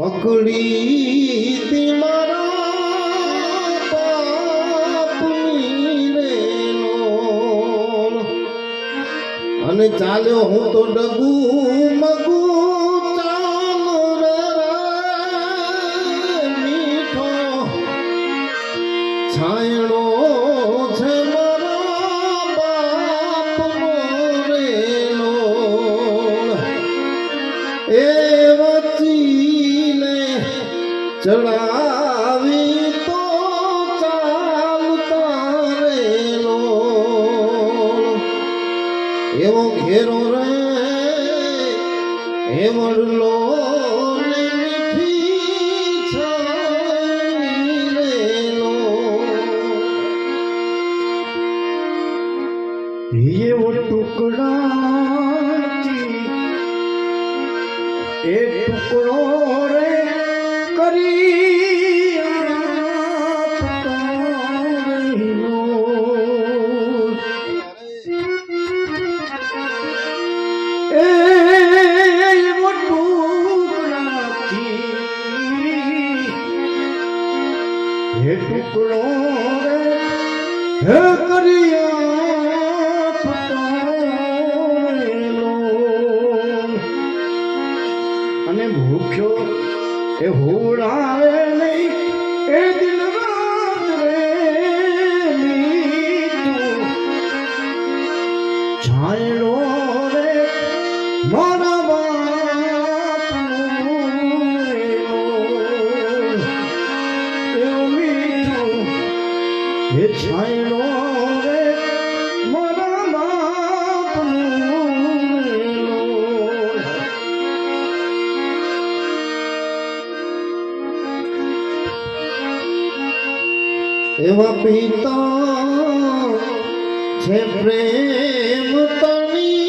પકડી તે મારા અને ચાલ્યો હું તો ડગુ મગ એવો ઘેરો રે હે મળલો ટુકડો રે અને ભૂખ્યો એ હોડા એવા પિતા છે પ્રેમ તણી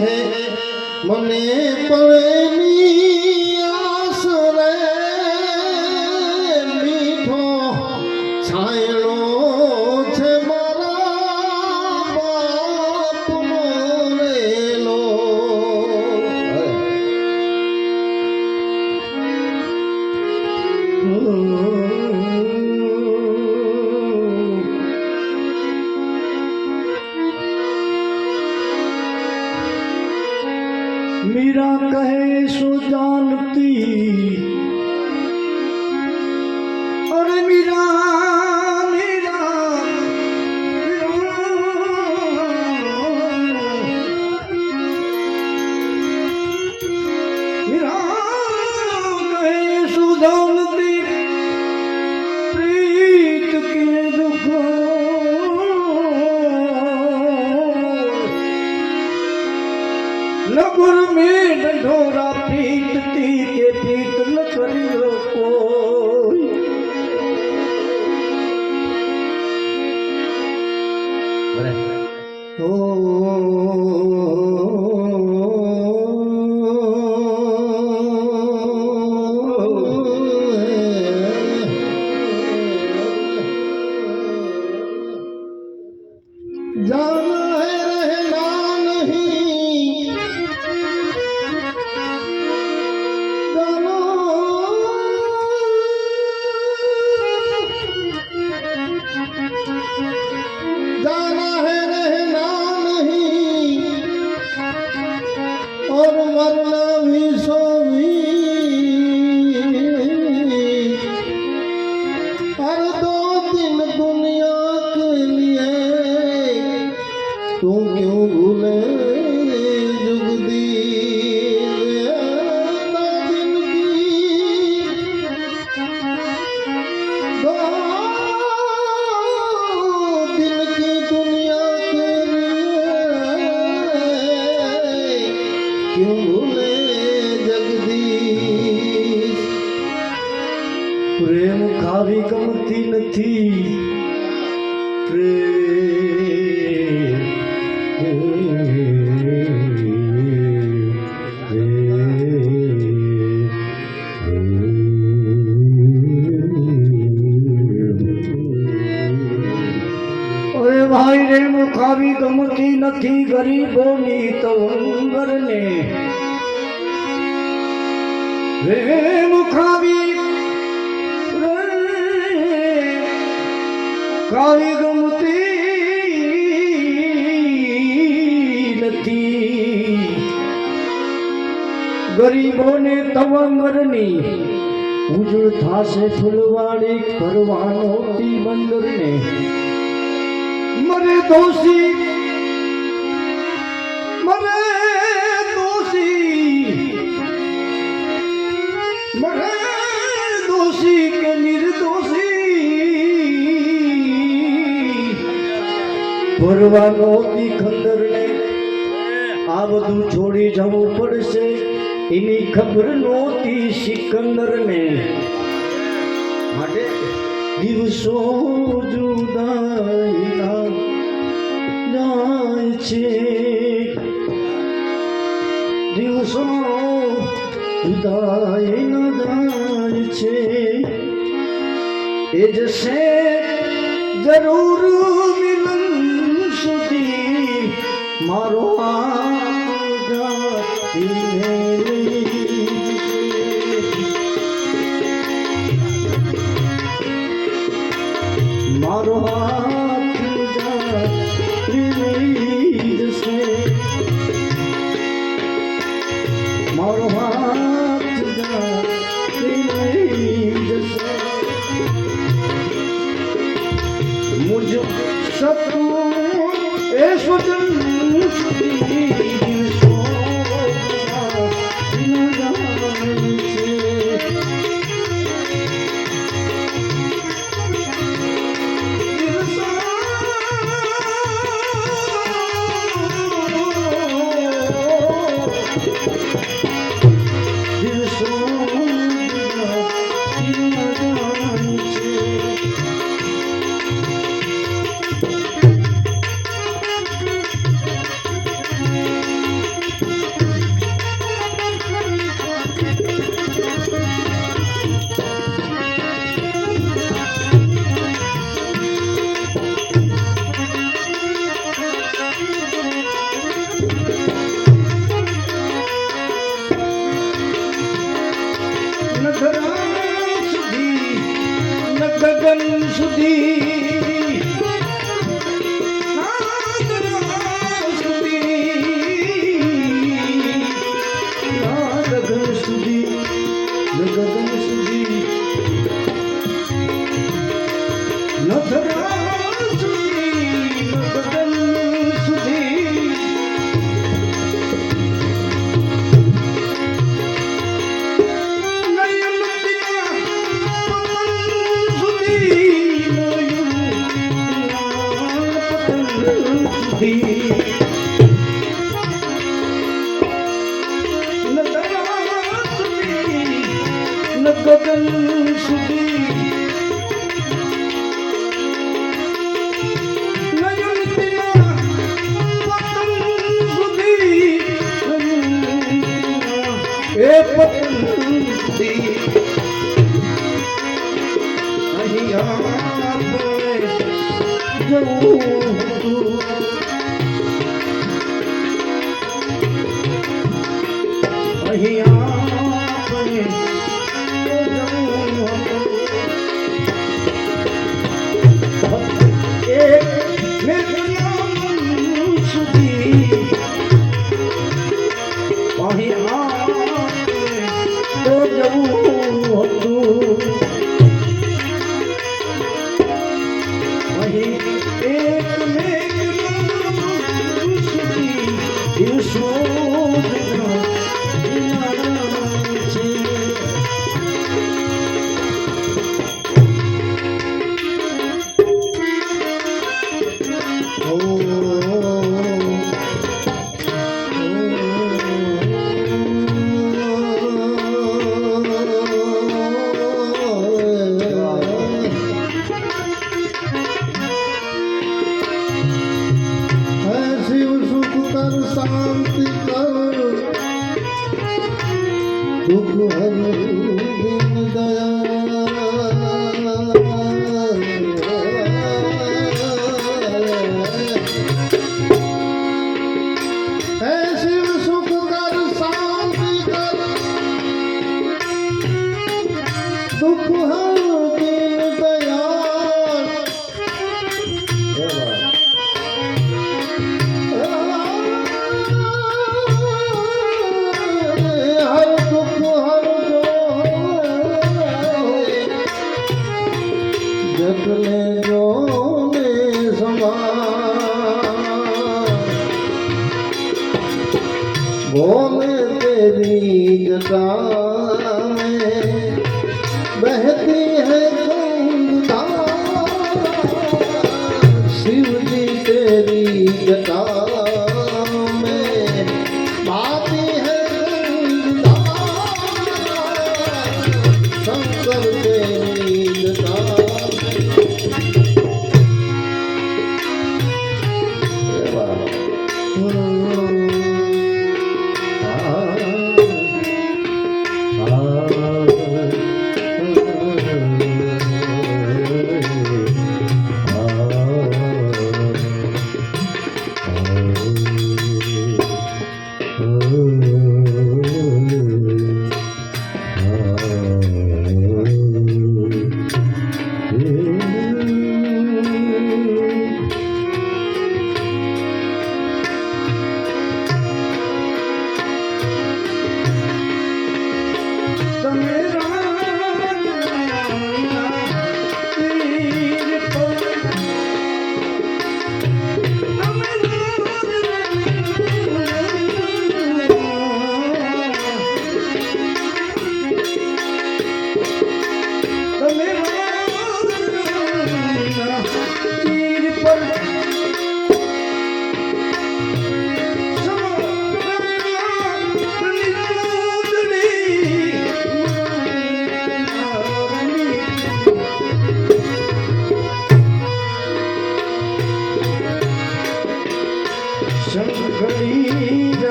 है ભાઈ રે મુખાવી ગમતી નથી ગરીબોની તવંગરને રે મુખાવી કાવી ગમતી નથી. ગરીબોને તવંગરની ઉજળ થાશે ફૂલવાડી કરવાનો તી બંદરને દોષી મરે દોષી મરે દોષી કે નિર્દોષી. ભરવાનો દી ખંડરને આ બધું છોડી જવું પડશે. એની ખબર નહોતી સિકંદરને માટે દિવસો જાય છે. દિવસો જુદાઈના જાય છે. એ જરૂર મિલન સુધી મારો હાથ નગરા સુધી ન ગગન સુધી. Bogam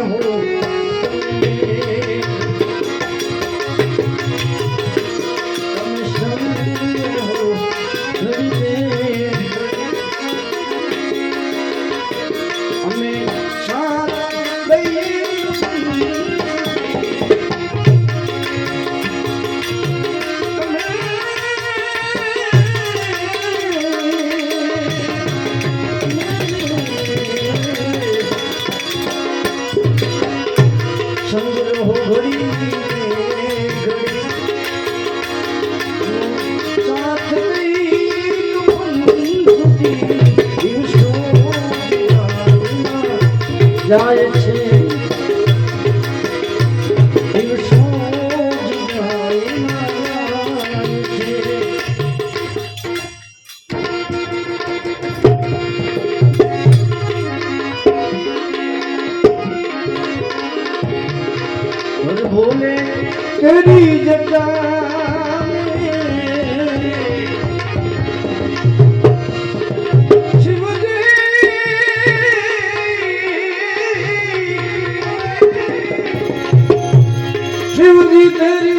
हो જાય છે शिवजी तेरी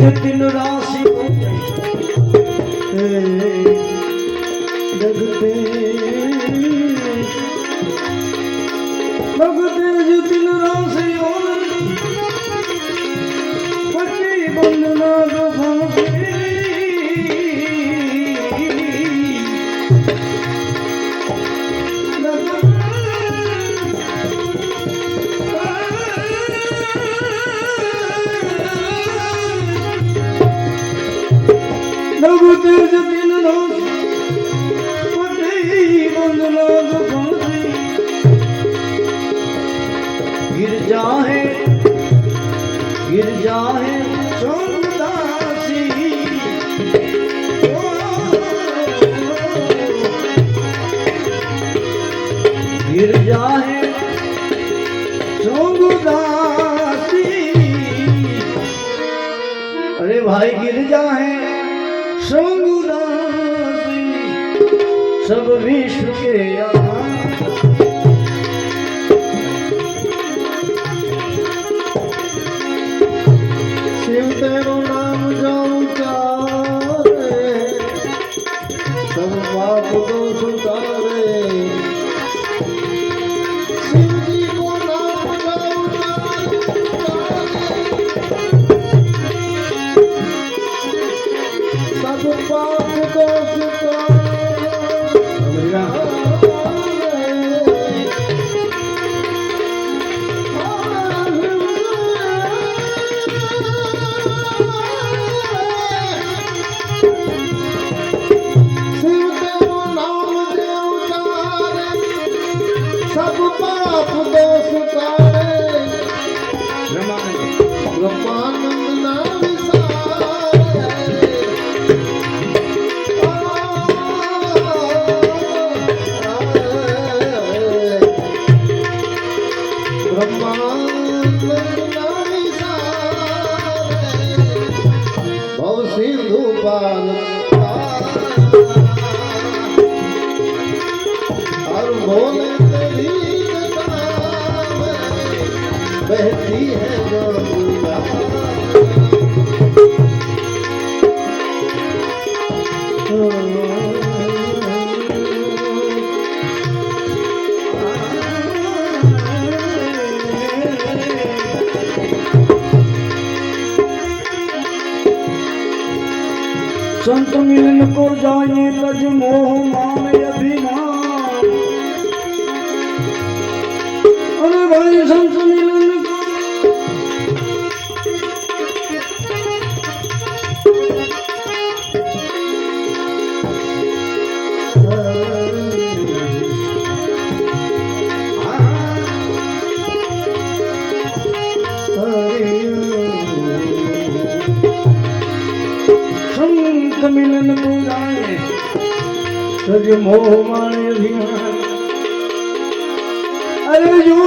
जटिल राशि સર્જ મોહ માણે અરે જો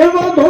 એવા